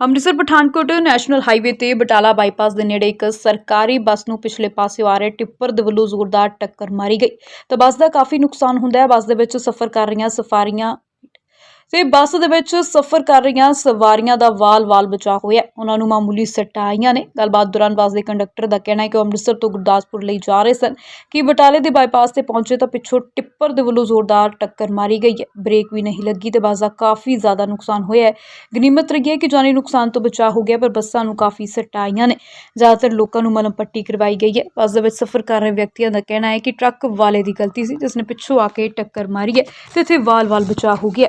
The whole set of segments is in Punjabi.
ਅੰਮ੍ਰਿਤਸਰ ਪਠਾਨਕੋਟ ਨੈਸ਼ਨਲ ਹਾਈਵੇ ਤੇ ਬਟਾਲਾ ਬਾਈਪਾਸ ਦੇ ਨੇੜੇ ਇੱਕ ਸਰਕਾਰੀ ਬੱਸ ਨੂੰ ਪਿਛਲੇ ਪਾਸਿਓਂ ਆ ਰਹੇ ਟਿੱਪਰ ਦੇ ਵੱਲੋਂ ਜ਼ੋਰਦਾਰ ਟੱਕਰ ਮਾਰੀ ਗਈ। ਤਾਂ ਬੱਸ ਦਾ ਕਾਫੀ ਨੁਕਸਾਨ ਹੁੰਦਾ ਹੈ। ਬੱਸ ਦੇ ਵਿੱਚ ਸਫ਼ਰ ਕਰ ਰਹੀਆਂ ਸਫਾਰੀਆਂ ਤੇ ਬੱਸ ਦੇ ਵਿੱਚ ਸਫ਼ਰ ਕਰ ਰਹੀਆਂ ਸਵਾਰੀਆਂ ਦਾ ਵਾਲ-ਵਾਲ ਬਚਾ ਹੋਇਆ। ਉਹਨਾਂ ਨੂੰ ਮਾਮੂਲੀ ਸੱਟਾਂ ਆਈਆਂ ਨੇ। ਗੱਲਬਾਤ ਦੌਰਾਨ ਬੱਸ ਦੇ ਕੰਡਕਟਰ ਦਾ ਕਹਿਣਾ ਹੈ ਕਿ ਉਹ ਅੰਮ੍ਰਿਤਸਰ ਤੋਂ ਗੁਰਦਾਸਪੁਰ ਲਈ ਜਾ ਰਹੇ ਸਨ। ਕਿ ਬਟਾਲੇ ਦੇ ਬਾਈਪਾਸ ਤੇ ਪਹੁੰਚੇ ਤਾਂ ਪਿੱਛੋਂ ਟਿੱਪਰ ਦੇ ਵੱਲੋਂ ਜ਼ੋਰਦਾਰ ਟੱਕਰ ਮਾਰੀ ਗਈ ਹੈ। ਬ੍ਰੇਕ ਵੀ ਨਹੀਂ ਲੱਗੀ ਤੇ ਬੱਸ ਦਾ ਕਾਫੀ ਜ਼ਿਆਦਾ ਨੁਕਸਾਨ ਹੋਇਆ ਹੈ। ਗਨੀਮਤ ਰਹੀ ਹੈ ਕਿ ਜਾਨੀ ਨੁਕਸਾਨ ਤੋਂ ਬਚਾ ਹੋ ਗਿਆ, ਪਰ ਬੱਸਾਂ ਨੂੰ ਕਾਫੀ ਸੱਟਾਂ ਆਈਆਂ ਨੇ। ਜ਼ਿਆਦਾਤਰ ਲੋਕਾਂ ਨੂੰ ਮਲਮ ਪੱਟੀ ਕਰਵਾਈ ਗਈ ਹੈ। ਬੱਸ ਦੇ ਵਿੱਚ ਸਫ਼ਰ ਕਰ ਰਹੇ ਵਿਅਕਤੀਆਂ ਦਾ ਕਹਿਣਾ ਹੈ ਕਿ ਟਰੱਕ ਵਾਲੇ ਦੀ ਗਲਤੀ ਸੀ ਜਿਸ ਨੇ ਪਿੱਛੋਂ ਆ ਕੇ ਟੱਕਰ ਮਾਰੀ ਹੈ ਤੇ ਇੱਥੇ ਵਾਲ-ਵਾਲ ਬਚਾ ਹੋ ਗਿਆ।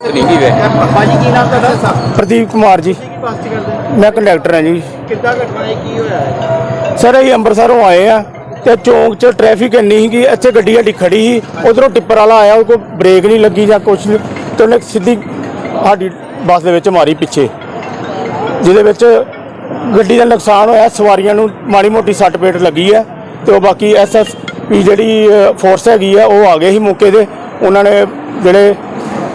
ਰਿੰਗੀ ਵੇ ਭਾਜੀ ਕੀ ਨਾਮ ਤੁਹਾਡਾ? ਪ੍ਰਦੀਪ ਕੁਮਾਰ ਜੀ। ਕੀ ਬੱਸ ਚ ਕਰਦੇ? ਮੈਂ ਕੰਡਕਟਰ ਹਾਂ ਜੀ। ਕਿੱਦਾਂ ਘਟਨਾ ਹੈ ਕੀ ਹੋਇਆ ਹੈ? ਸਰ ਅਸੀਂ ਅੰਮ੍ਰਿਤਸਰੋਂ ਆਏ ਆ ਤੇ ਚੌਂਕ 'ਚ ਟ੍ਰੈਫਿਕ ਇੰਨੀ ਸੀ ਕਿ ਇੱਥੇ ਗੱਡੀ ਸਾਡੀ ਖੜੀ ਸੀ। ਉਧਰੋਂ ਟਿੱਪਰ ਵਾਲਾ ਆਇਆ ਉਹ ਕੋਈ ਬ੍ਰੇਕ ਨਹੀਂ ਲੱਗੀ ਜਾਂ ਕੁਛ ਨਹੀਂ। ਤੇ ਉਹਨੇ ਸਿੱਧੀ ਸਾਡੀ ਬੱਸ ਦੇ ਵਿੱਚ ਮਾਰੀ ਪਿੱਛੇ। ਜਿਹਦੇ ਵਿੱਚ ਗੱਡੀ ਦਾ ਨੁਕਸਾਨ ਹੋਇਆ ਸਵਾਰੀਆਂ ਨੂੰ ਮਾੜੀ ਮੋਟੀ ਸੱਟ ਪੇਟ ਲੱਗੀ ਹੈ ਤੇ ਉਹ ਬਾਕੀ ਐਸਐਸਪੀ ਜਿਹੜੀ ਫੋਰਸ ਹੈਗੀ ਆ ਉਹ ਆ ਗਏ ਸੀ ਮੌਕੇ ਤੇ। ਉਹਨਾਂ ਨੇ ਜਿਹੜੇ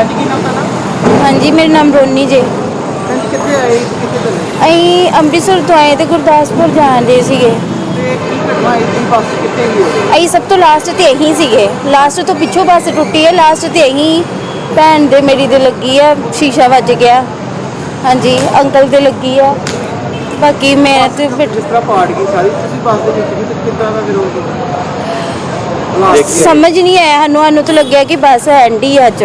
ਭਾਜੀ ਕੀ ਨਾਮ ਤੁਹਾਡਾ? ਹਾਂਜੀ ਮੇਰਾ ਨਾਮ ਰੋਨੀ ਜੇ। ਭਾਜੀ ਕਿੱਥੇ ਆਏ ਸੀ ਕਿੱਥੇ ਚੱਲੇ? ਅਸੀਂ ਅੰਮ੍ਰਿਤਸਰ ਤੋਂ ਆਏ ਤੇ ਗੁਰਦਾਸਪੁਰ ਜਾਣ ਦੇ ਸੀਗੇ। ਤੇ ਕੀ ਘਟਨਾ ਹੋਈ ਸੀ? ਬੱਸ ਕਿੱਥੇ ਗਈ ਹੋਈ ਅਸੀਂ ਸਭ ਤੋਂ ਲਾਸਟ ਤੇ ਇਹੀ ਸੀਗੇ। ਲਾਸਟ ਤੋਂ ਪਿੱਛੋਂ ਬੱਸ ਟੁੱਟੀ ਹੈ। ਲਾਸਟ ਤੇ ਇਹੀ ਭੈਣ ਦੇ ਮੇਰੀ ਦੇ ਲੱਗੀ ਆ ਸ਼ੀਸ਼ਾ ਵੱਜ ਗਿਆ। ਹਾਂਜੀ ਅੰਕਲ ਦੇ ਲੱਗੀ ਆ। ਬਾਕੀ ਮੈਂ ਤੇ ਬਿਟ- ਜਿਸ ਤਰ੍ਹਾਂ ਪਾੜ ਗਈ ਸਾਰੀ? ਤੁਸੀਂ ਬੱਸ ਦੇ ਵਿੱਚ ਵੀ ਤੇ ਕਿੱਦਾਂ ਦਾ ਵਿਰੋਧ ਹਾਲਾਤ ਸਮਝ ਨਹੀਂ ਆਇਆ। ਸਾਨੂੰ ਸਾਨੂੰ ਤਾਂ ਲੱਗਿਆ ਕਿ ਬੱਸ ਐਂਡੀ ਅੱਜ।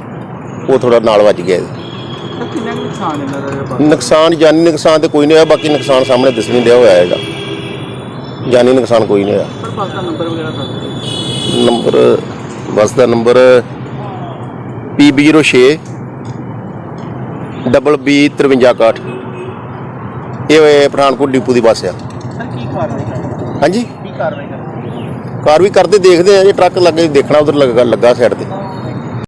ਉਹ ਥੋੜਾ ਨਾਲ ਵੱਜ ਗਿਆ। ਕਿੰਨਾ ਨੁਕਸਾਨ ਇਹਨਾਂ ਦਾ ਬੱਸ ਨੁਕਸਾਨ ਜਾਨੀ ਨੁਕਸਾਨ ਤੇ ਕੋਈ ਨਹੀਂ ਹੋਇਆ ਬਾਕੀ ਨੁਕਸਾਨ ਸਾਹਮਣੇ ਦਿਸ ਨਹੀਂ ਰਿਹਾ ਹੋਇਆ ਹੈਗਾ। ਜਾਨੀ ਨੁਕਸਾਨ ਕੋਈ ਨਹੀਂ ਹੋਇਆ। ਪਰ ਬੱਸ ਦਾ ਨੰਬਰ ਵਗੈਰਾ ਦੱਸ ਦਿਓ। ਨੰਬਰ ਬੱਸ ਦਾ ਨੰਬਰ PB06 ਡਬਲ B 5361 ਇਹ ਹੋਏ ਪਠਾਨਕੋਟ ਡਿਪੂ ਦੀ ਬੱਸ ਆ। ਸਰ ਕੀ ਕਾਰਵਾਈ ਹਾਂਜੀ। ਕੀ ਕਾਰਵਾਈ ਕਰਨੀ ਕਾਰ ਵੀ ਕਰਦੇ ਦੇਖਦੇ ਆ ਜੇ ਟਰੱਕ ਲੱਗੇ ਦੇਖਣਾ ਉਧਰ ਲੱਗਾ ਲੱਗਾ ਸਾਈਡ ਤੇ।